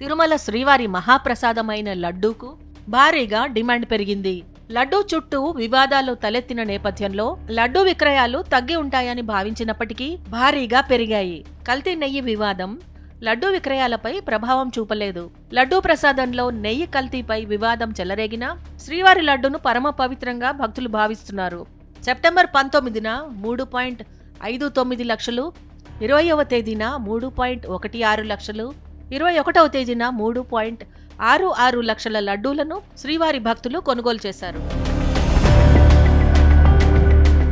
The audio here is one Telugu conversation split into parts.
తిరుమల శ్రీవారి మహాప్రసాదమైన లడ్డూకు భారీగా డిమాండ్ పెరిగింది. లడ్డూ చుట్టూ వివాదాలు తలెత్తిన నేపథ్యంలో లడ్డూ విక్రయాలు తగ్గి ఉంటాయని భావించినప్పటికీ భారీగా పెరిగాయి. కల్తీ నెయ్యి వివాదం లడ్డూ విక్రయాలపై ప్రభావం చూపలేదు. లడ్డూ ప్రసాదంలో నెయ్యి కల్తీపై వివాదం చెలరేగినా శ్రీవారి లడ్డూను పరమ పవిత్రంగా భక్తులు భావిస్తున్నారు. సెప్టెంబర్ పంతొమ్మిదిన మూడు పాయింట్ ఐదు తొమ్మిది లక్షలు ఇరవయవ తేదీన మూడు పాయింట్ ఒకటి ఆరు లక్షలు ఇరవై ఒకటవ తేదీన మూడు పాయింట్ ఆరు ఆరు లక్షల లడ్డూలను శ్రీవారి భక్తులు కొనుగోలు చేశారు.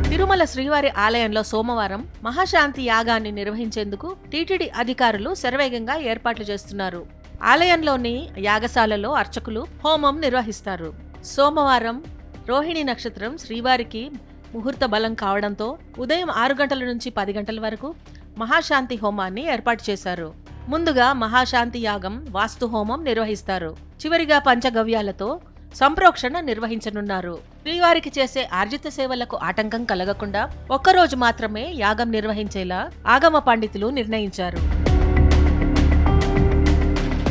తిరుమల శ్రీవారి ఆలయంలో సోమవారం మహాశాంతి యాగాన్ని నిర్వహించేందుకు టీటీడీ అధికారులు శరవేగంగా ఏర్పాట్లు చేస్తున్నారు. ఆలయంలోని యాగశాలలో అర్చకులు హోమం నిర్వహిస్తారు. సోమవారం రోహిణి నక్షత్రం శ్రీవారికి ముహూర్త బలం కావడంతో ఉదయం ఆరు గంటల నుంచి పది గంటల వరకు మహాశాంతి హోమాన్ని ఏర్పాటు చేశారు. ముందుగా మహాశాంతి యాగం వాస్తు హోమం నిర్వహిస్తారు. చివరిగా పంచగవ్యాలతో సంప్రోక్షణ నిర్వహించనున్నారు. శ్రీవారికి చేసే ఆర్జిత సేవలకు ఆటంకం కలగకుండా ఒక్కరోజు మాత్రమే యాగం నిర్వహించేలా ఆగమ పండితులు నిర్ణయించారు.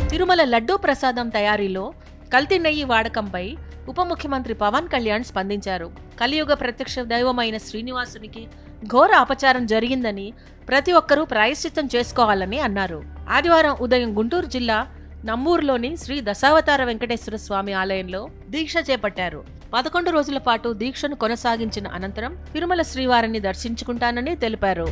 తిరుమల లడ్డూ ప్రసాదం తయారీలో కల్తీ నెయ్యి వాడకంపై ఉప ముఖ్యమంత్రి పవన్ కళ్యాణ్ స్పందించారు. కలియుగ ప్రత్యక్ష దైవమైన శ్రీనివాసునికి ఘోర అపచారం జరిగిందని ప్రతి ఒక్కరూ ప్రాయశ్చిత్తం చేసుకోవాలని అన్నారు. ఆదివారం ఉదయం గుంటూరు జిల్లా నమ్మూరులోని శ్రీ దశావతార వెంకటేశ్వర స్వామి ఆలయంలో దీక్ష చేపట్టారు. పదకొండు రోజుల పాటు దీక్షను కొనసాగించిన అనంతరం తిరుమల శ్రీవారిని దర్శించుకుంటానని తెలిపారు.